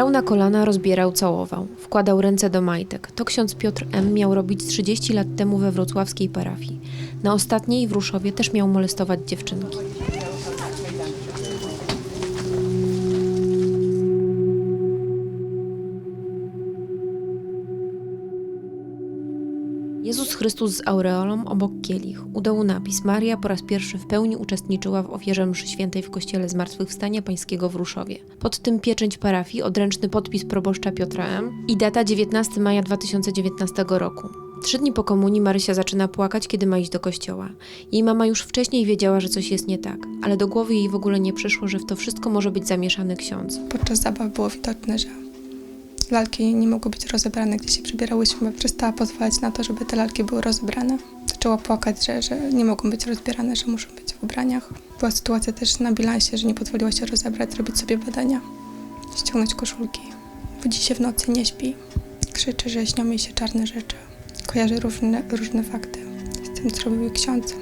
Brał na kolana, rozbierał, całował. Wkładał ręce do majtek. To ksiądz Piotr M. miał robić 30 lat temu we wrocławskiej parafii. Na ostatniej w Ruszowie też miał molestować dziewczynki. Chrystus z aureolą obok kielich. U dołu napis Maria po raz pierwszy w pełni uczestniczyła w ofierze mszy świętej w kościele Zmartwychwstania Pańskiego w Ruszowie. Pod tym pieczęć parafii, odręczny podpis proboszcza Piotra M. i data 19 maja 2019 roku. Trzy dni po komunii Marysia zaczyna płakać, kiedy ma iść do kościoła. Jej mama już wcześniej wiedziała, że coś jest nie tak, ale do głowy jej w ogóle nie przyszło, że w to wszystko może być zamieszany ksiądz. Podczas zabaw było widoczne, że lalki nie mogły być rozebrane. Gdzie się przebierałyśmy, przestała pozwalać na to, żeby te lalki były rozebrane. Zaczęła płakać, że, że nie mogą być rozbierane, że muszą być w ubraniach. Była sytuacja też na bilansie, że nie pozwoliła się rozebrać, robić sobie badania, ściągnąć koszulki. Budzi się w nocy, nie śpi. Krzyczy, że śnią jej się czarne rzeczy. Kojarzy różne, różne fakty z tym, co robił ksiądz.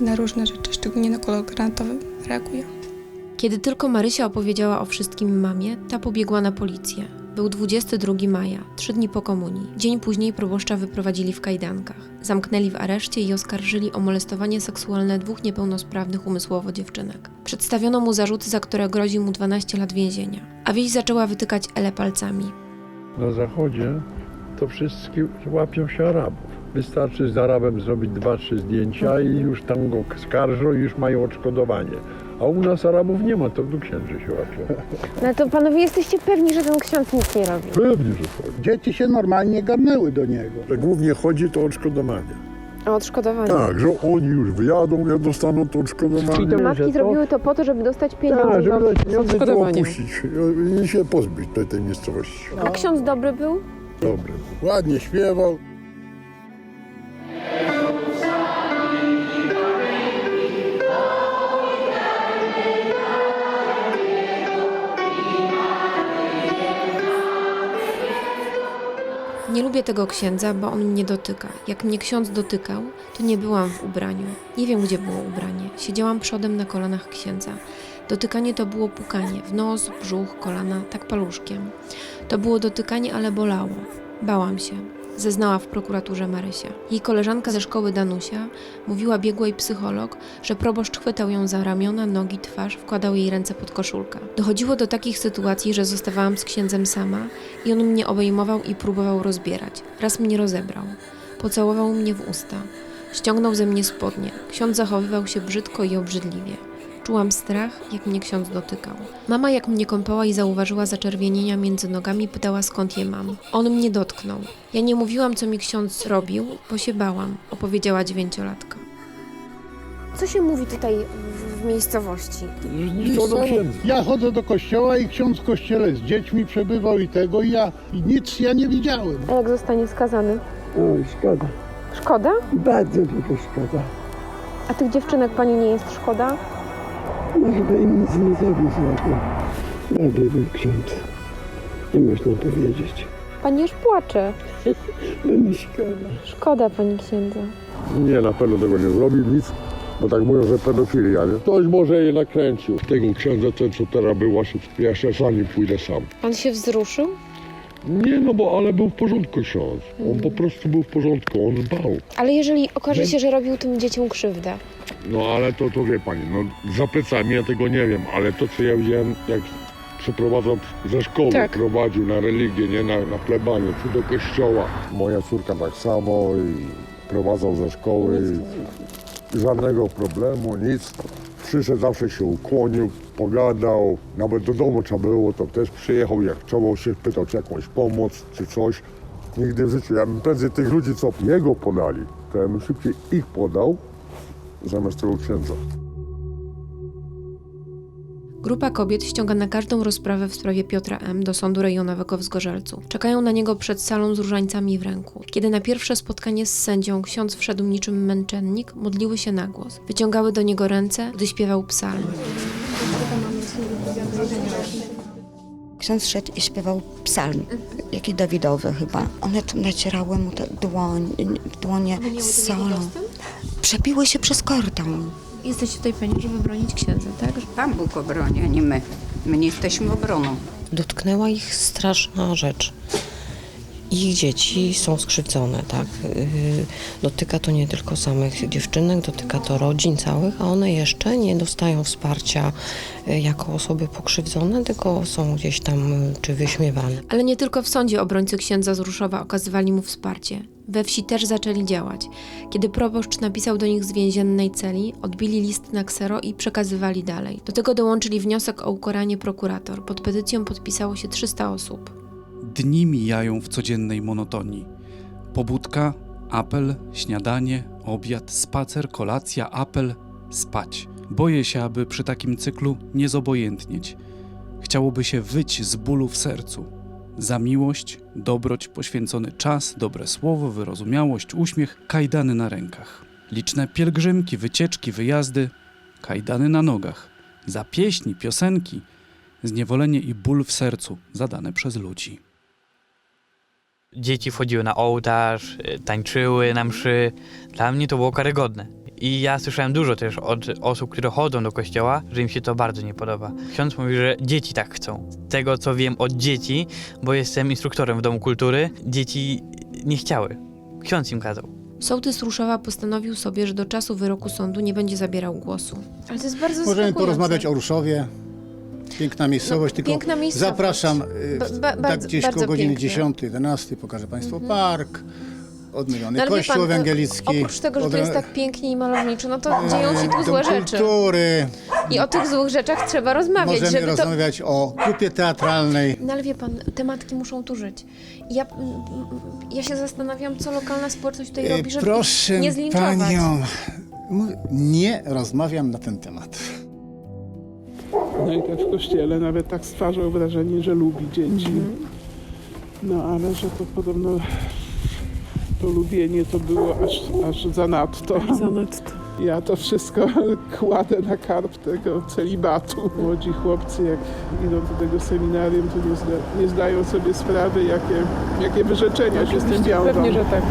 I na różne rzeczy, szczególnie na kolor granatowy, reaguje. Kiedy tylko Marysia opowiedziała o wszystkim mamie, ta pobiegła na policję. Był 22 maja, trzy dni po komunii. Dzień później proboszcza wyprowadzili w kajdankach. Zamknęli w areszcie i oskarżyli o molestowanie seksualne dwóch niepełnosprawnych umysłowo dziewczynek. Przedstawiono mu zarzuty, za które grozi mu 12 lat więzienia. A wieś zaczęła wytykać Ele palcami. Na zachodzie to wszyscy łapią się Arabów. Wystarczy z Arabem zrobić dwa, trzy zdjęcia i już tam go skarżą i już mają odszkodowanie. A u nas Arabów nie ma, to tu księży się łapią. No to panowie jesteście pewni, że ten ksiądz nic nie robi. Pewnie, że chodzi. Dzieci się normalnie garnęły do niego. Że głównie chodzi to o odszkodowanie. O odszkodowanie. Tak, że oni już wyjadą, jak dostaną to odszkodowanie. Matki zrobiły to po to, żeby dostać pieniądze Tak, żeby dać pieniądze, to opuścić i się pozbyć tej, tej miejscowości. A ksiądz dobry był? Dobry. Ładnie śpiewał. Lubię tego księdza, bo on mnie dotyka. Jak mnie ksiądz dotykał, to nie byłam w ubraniu. Nie wiem, gdzie było ubranie. Siedziałam przodem na kolanach księdza. Dotykanie to było pukanie w nos, brzuch, kolana, tak paluszkiem. To było dotykanie, ale bolało. Bałam się. Zeznała w prokuraturze Marysia. Jej koleżanka ze szkoły Danusia mówiła biegłej psycholog, że proboszcz chwytał ją za ramiona, nogi, twarz, wkładał jej ręce pod koszulkę. Dochodziło do takich sytuacji, że zostawałam z księdzem sama i on mnie obejmował i próbował rozbierać. Raz mnie rozebrał. Pocałował mnie w usta. Ściągnął ze mnie spodnie. Ksiądz zachowywał się brzydko i obrzydliwie. Czułam strach, jak mnie ksiądz dotykał. Mama, jak mnie kąpała i zauważyła zaczerwienienia między nogami, pytała skąd je mam. On mnie dotknął. Ja nie mówiłam, co mi ksiądz robił, bo się bałam, opowiedziała dziewięciolatka. Co się mówi tutaj w, w miejscowości? To do księdza. Ja chodzę do kościoła i ksiądz w kościele z dziećmi przebywał i tego i ja i nic ja nie widziałem. A jak zostanie skazany? Oj, szkoda. Szkoda? Bardzo dużo szkoda. A tych dziewczynek pani nie jest szkoda? No chyba im nic nie zrobił złego. Dobry był ksiądz. Nie można powiedzieć. Pani już płacze. Bo mi szkoda. Szkoda pani księdza. Nie, na pewno tego nie zrobił, nic. Bo tak mówią, że pedofilia, nie? Ktoś może je nakręcił. Tego księdza, ten co teraz był właśnie, ja się za nim pójdę sam. Pan się wzruszył? Nie, no bo ale był w porządku ksiądz. On po prostu był w porządku, on dbał. Ale jeżeli okaże się, że robił tym dzieciom krzywdę, No ale to, to wie pani, no za plecami ja tego nie wiem, ale to co ja widziałem, jak przeprowadzał ze szkoły, Tak. prowadził na religię, nie na, na plebanie, czy do kościoła. Moja córka tak samo i prowadzał ze szkoły. Żadnego problemu, nic. Przyszedł, zawsze się ukłonił, pogadał. Nawet do domu trzeba było, to też przyjechał, jak trzeba się pytał, czy jakąś pomoc, czy coś. Nigdy w życiu. Ja bym prędzej tych ludzi, co jego podali, to ja bym szybciej ich podał, zamiast tego księdza. Grupa kobiet ściąga na każdą rozprawę w sprawie Piotra M. do sądu rejonowego w Zgorzelcu. Czekają na niego przed salą z różańcami w ręku. Kiedy na pierwsze spotkanie z sędzią ksiądz wszedł niczym męczennik, modliły się na głos. Wyciągały do niego ręce, gdy śpiewał psalm. Ksiądz szedł i śpiewał psalm, jaki Dawidowy chyba. One tam nacierały mu te dłoń, dłonie z solą. Przebiły się przez kordon. Jesteście tutaj pewni, żeby bronić księdza, tak? Pan Bóg obroni, a nie my. My nie jesteśmy obroną. Dotknęła ich straszna rzecz. Ich dzieci są skrzywdzone, tak? Yy, Dotyka to nie tylko samych dziewczynek, dotyka to rodzin całych, a one jeszcze nie dostają wsparcia yy, jako osoby pokrzywdzone, tylko są gdzieś tam yy, czy wyśmiewane. Ale nie tylko w sądzie obrońcy księdza z Ruszowa okazywali mu wsparcie. We wsi też zaczęli działać. Kiedy proboszcz napisał do nich z więziennej celi, odbili list na ksero i przekazywali dalej. Do tego dołączyli wniosek o ukoranie prokurator. Pod petycją podpisało się 300 osób. Dni mijają w codziennej monotonii. Pobudka, apel, śniadanie, obiad, spacer, kolacja, apel, spać. Boję się, aby przy takim cyklu nie zobojętnieć. Chciałoby się wyć z bólu w sercu. Za miłość, dobroć, poświęcony czas, dobre słowo, wyrozumiałość, uśmiech, kajdany na rękach. Liczne pielgrzymki, wycieczki, wyjazdy, kajdany na nogach. Za pieśni, piosenki, zniewolenie i ból w sercu zadane przez ludzi. Dzieci wchodziły na ołtarz, y, tańczyły na mszy. Dla mnie to było karygodne. I ja słyszałem dużo też od osób, które chodzą do kościoła, że im się to bardzo nie podoba. Ksiądz mówi, że dzieci tak chcą. Z tego co wiem od dzieci, bo jestem instruktorem w Domu Kultury, dzieci nie chciały. Ksiądz im kazał. Sołtys Ruszowa postanowił sobie, że do czasu wyroku sądu nie będzie zabierał głosu. Ale to jest bardzo Możemy zaskakujące. porozmawiać o Ruszowie. Piękna miejscowość, No, tylko piękna miejscowość. zapraszam y, Ba- ba- tak bardzo- gdzieś bardzo koło godziny pięknie. 10, 11 pokażę Państwu park, odmywiony No ale wie kościół pan, ewangelicki. Oprócz tego, że to odra- jest tak pięknie i malowniczo, no to dzieją się tu Dom złe rzeczy. kultury. I o tych złych rzeczach trzeba rozmawiać, Możemy żeby to... rozmawiać o grupie teatralnej. No ale wie pan, te matki muszą tu żyć. Ja, ja się zastanawiam, co lokalna społeczność tutaj E, robi, żeby Proszę nie zlinczować. Panią, nie rozmawiam na ten temat. No i tak w kościele nawet tak stwarzał wrażenie, że lubi dzieci. No ale że to podobno to lubienie to było aż, aż zanadto. Zanadto. Ja to wszystko kładę na karp tego celibatu. Młodzi chłopcy jak idą do tego seminarium, to nie, zda, nie zdają sobie sprawy, jakie, jakie wyrzeczenia się z tym wiążą. Pewnie, że tak.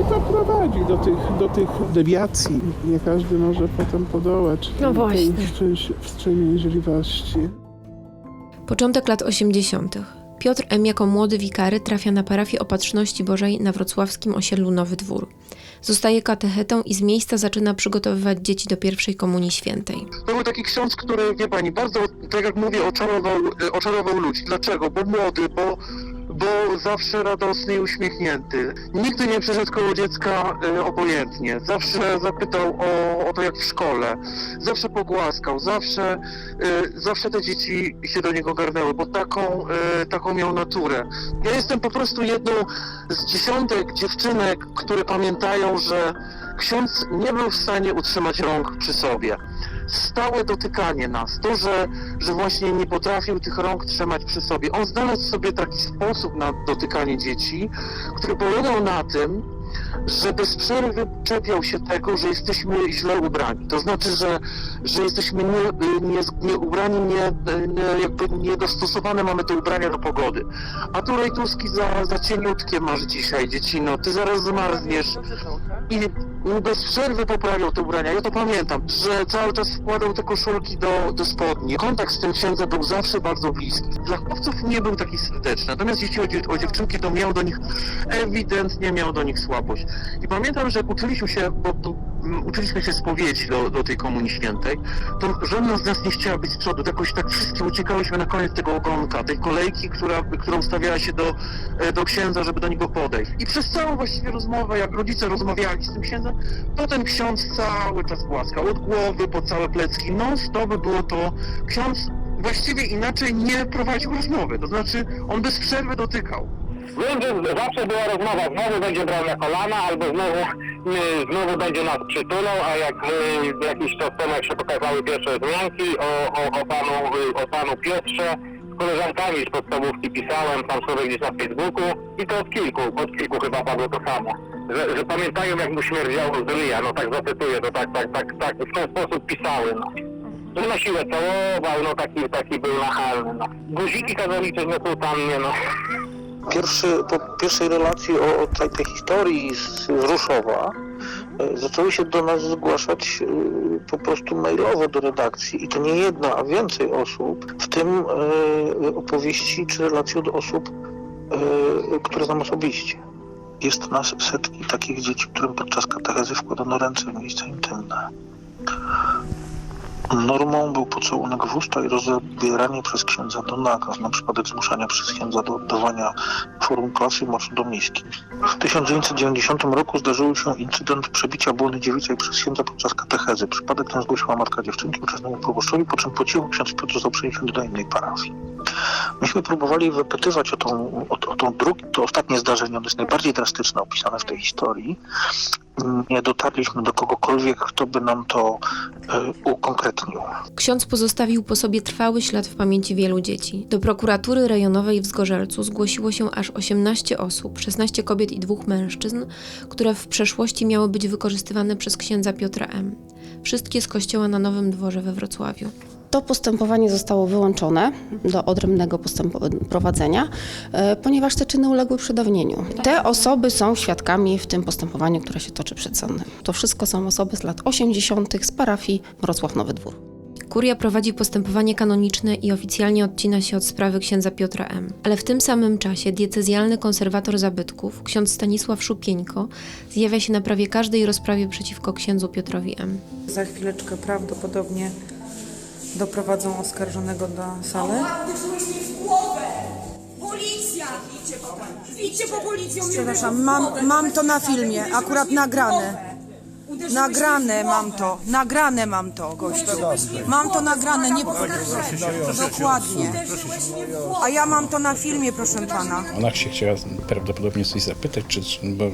I to prowadzi do tych, do tych dewiacji. Nie każdy może potem podołać No właśnie. tej wstrzemięź- wstrzemięźliwości. Początek lat 80. Piotr M. jako młody wikary trafia na parafię Opatrzności Bożej na wrocławskim osiedlu Nowy Dwór. Zostaje katechetą i z miejsca zaczyna przygotowywać dzieci do pierwszej komunii świętej. To był taki ksiądz, który, wie pani, bardzo, tak jak mówię, oczarował, e, oczarował ludzi. Dlaczego? Bo młody, bo, bo zawsze radosny i uśmiechnięty. Nigdy nie przeszedł koło dziecka e, obojętnie. Zawsze zapytał o, o to, jak w szkole. Zawsze pogłaskał. Zawsze, e, zawsze te dzieci się do niego garnęły, bo taką, e, taką miał naturę. Ja jestem po prostu jedną z dziesiątek dziewczynek, które pamiętają, że ksiądz nie był w stanie utrzymać rąk przy sobie stałe dotykanie nas, to, że, że właśnie nie potrafił tych rąk trzymać przy sobie. On znalazł sobie taki sposób na dotykanie dzieci, który polegał na tym, że bez przerwy czepiał się tego, że jesteśmy źle ubrani. To znaczy, że, że jesteśmy nie, nie, nie ubrani, nie, nie, jakby niedostosowane mamy te ubrania do pogody. A tu rejtuski za, za cieniutkie masz dzisiaj, dziecino, ty zaraz zmarzniesz. I bez przerwy poprawiał te ubrania. Ja to pamiętam, że cały czas wkładał te koszulki do, do spodni. Kontakt z tym księdzem był zawsze bardzo bliski. Dla chłopców nie był taki serdeczny, natomiast jeśli chodzi o dziewczynki, to miał do nich, ewidentnie miał do nich słabość. I pamiętam, że uczyliśmy się, bo tu, mm, uczyliśmy się spowiedzi do, do tej Komunii Świętej, to żadna z nas nie chciała być z przodu. Jakoś tak wszystkie uciekałyśmy na koniec tego ogonka, tej kolejki, która, która ustawiała się do, e, do księdza, żeby do niego podejść. I przez całą właściwie rozmowę, jak rodzice rozmawiali z tym księdzem, to ten ksiądz cały czas głaskał. Od głowy po całe plecki. Non stop było to. Ksiądz właściwie inaczej nie prowadził rozmowy. To znaczy, on bez przerwy dotykał. Zawsze była rozmowa, znowu będzie brał na kolana, albo znowu, znowu będzie nas przytulał, a jak y, jakiś czas temu jak się pokazały pierwsze wzmianki o, o, o, panu, y, o panu Piotrze, z koleżankami z podstawówki pisałem tam sobie gdzieś na Facebooku i to od kilku, od kilku chyba padło to samo. Że, że pamiętają jak mu śmierdziało z ryja, no tak zacytuję, to tak, tak, tak, tak, w ten sposób pisały, no. Że na siłę całował, no taki, taki był nachalny, no. Guziki kazalicze nie sutannie, no. Pierwszy, po pierwszej relacji o, o tej, tej historii z, Ruszowa e, zaczęły się do nas zgłaszać e, po prostu mailowo do redakcji i to nie jedna, a więcej osób, w tym e, opowieści czy relacje od osób, które znam osobiście. Jest nas setki takich dzieci, którym podczas katechezy wkładano ręce w miejsca intymne. Normą był pocałunek w usta i rozbieranie przez księdza do nakaz, na przypadek zmuszania przez księdza do oddawania form klasy moczu do miski. W 1990 roku zdarzył się incydent przebicia błony dziewiczej przez księdza podczas katechezy. Przypadek ten zgłosiła matka dziewczynki uczestnemu proboszczowi, po czym po cichu ksiądz Piotr został przeniesiony do innej parafii. Myśmy próbowali wypytywać o tą, o, o tą drugi, to ostatnie zdarzenie, ono jest najbardziej drastyczne opisane w tej historii. Nie dotarliśmy do kogokolwiek, kto by nam to e, ukonkretnił. Ksiądz pozostawił po sobie trwały ślad w pamięci wielu dzieci. Do prokuratury rejonowej w Zgorzelcu zgłosiło się aż 18 osób, 16 kobiet i dwóch mężczyzn, które w przeszłości miały być wykorzystywane przez księdza Piotra M. Wszystkie z kościoła na Nowym Dworze we Wrocławiu. To postępowanie zostało wyłączone do odrębnego prowadzenia, e, ponieważ te czyny uległy przedawnieniu. Te osoby są świadkami w tym postępowaniu, które się toczy przed sądem. To wszystko są osoby z lat 80. z parafii Wrocław Nowy Dwór. Kuria prowadzi postępowanie kanoniczne i oficjalnie odcina się od sprawy księdza Piotra M. Ale w tym samym czasie diecezjalny konserwator zabytków, ksiądz Stanisław Szupieńko, zjawia się na prawie każdej rozprawie przeciwko księdzu Piotrowi M. Za chwileczkę prawdopodobnie doprowadzą oskarżonego w głowę! Policja! Idźcie po, idźcie po policję! on mnie Przepraszam, mam, mam to na filmie, akurat nagrane. Nagrane mam to, nagrane mam to, gościu. Mam to nagrane, nie. Dokładnie. A ja mam to na filmie, proszę pana. Ona się chciała prawdopodobnie coś zapytać, czy bo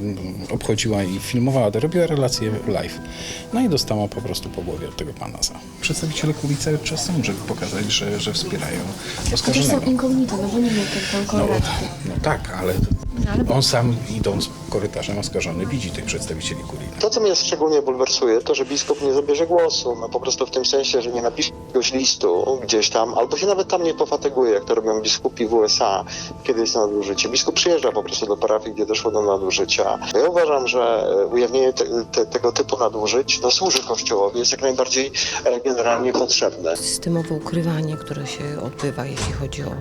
obchodziła i filmowała, robiła relację live. No i dostała po prostu po głowie od tego pana za. Przedstawiciele kuli cały czas są, żeby pokazać, że, że wspierają oskarżonego. inkognito, no bo nie miał ten No, no tak, ale on sam idąc korytarzem oskarżony widzi tych przedstawicieli kuli. To, co mnie szczególnie bulwersuje, to, że biskup nie zabierze głosu. No po prostu w tym sensie, że nie napisze jakiegoś listu gdzieś tam, albo się nawet tam nie pofatyguje, jak to robią biskupi w USA, kiedy jest nadużycie. Biskup przyjeżdża po prostu do parafii, gdzie doszło do nadużycia. Ja uważam, że e, ujawnienie te, te, tego typu nadużyć no, służy Kościołowi, jest jak najbardziej e, generalnie potrzebne. Systemowe ukrywanie, które się odbywa, jeśli chodzi o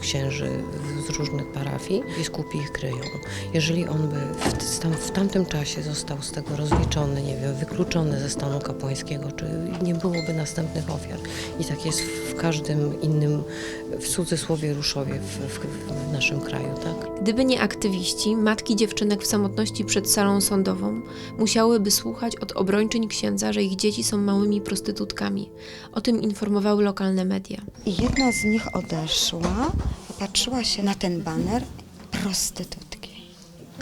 księży z różnych parafii, biskupi ich kryją. Jeżeli on by w, tam, w tamtym czasie został z tego rozliczony, nie wiem, wykluczony ze stanu kapłańskiego, czy nie byłoby następnych ofiar. I tak jest w każdym innym, w cudzysłowie, ruszowie w, w, w naszym kraju, tak? Gdyby nie aktywiści, matki dziewczynek w samotności przed salą sądową musiałyby słuchać od obrończyń księdza, że ich dzieci są małymi prostytutkami. O tym informowały lokalne media. I jedna z nich odeszła, patrzyła się na ten baner prostytutki.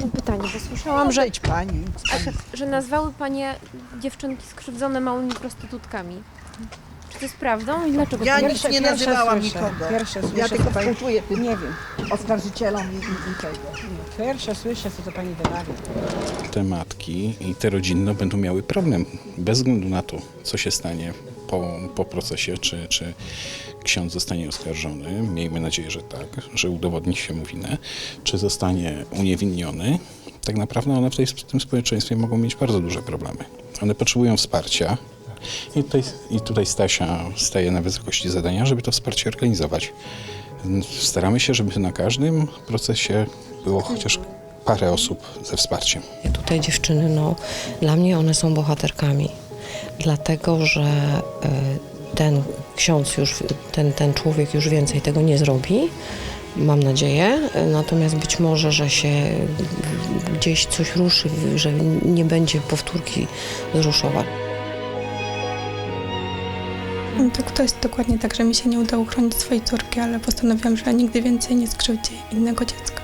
Mam pytanie, bo słyszałam, że, pani. że nazwały panie dziewczynki skrzywdzone małymi prostytutkami. Czy to jest prawdą i dlaczego? Ja to nic nie nazywałam nikogo. Pierwsze Ja słyszę, tylko co pani- współczuję tym, nie wiem. oskarżycielom i, i, i tego. Pierwsze słyszę, co to pani wymawia. Te matki i te rodzinne będą miały problem, bez względu na to, co się stanie po, po procesie, czy, czy ksiądz zostanie oskarżony, miejmy nadzieję, że tak, że udowodni się mu winę, czy zostanie uniewinniony, tak naprawdę one w, tej, w tym społeczeństwie mogą mieć bardzo duże problemy. One potrzebują wsparcia i tutaj, i tutaj Stasia staje na wysokości zadania, żeby to wsparcie organizować. Staramy się, żeby na każdym procesie było chociaż parę osób ze wsparciem. Tutaj dziewczyny, no, dla mnie one są bohaterkami, dlatego że e, ten ksiądz już, ten, ten człowiek już więcej tego nie zrobi, mam nadzieję, natomiast być może, że się gdzieś coś ruszy, że nie będzie powtórki z Ruszowa. To, to jest dokładnie tak, że mi się nie udało chronić swojej córki, ale postanowiłam, że nigdy więcej nie skrzywdzi innego dziecka.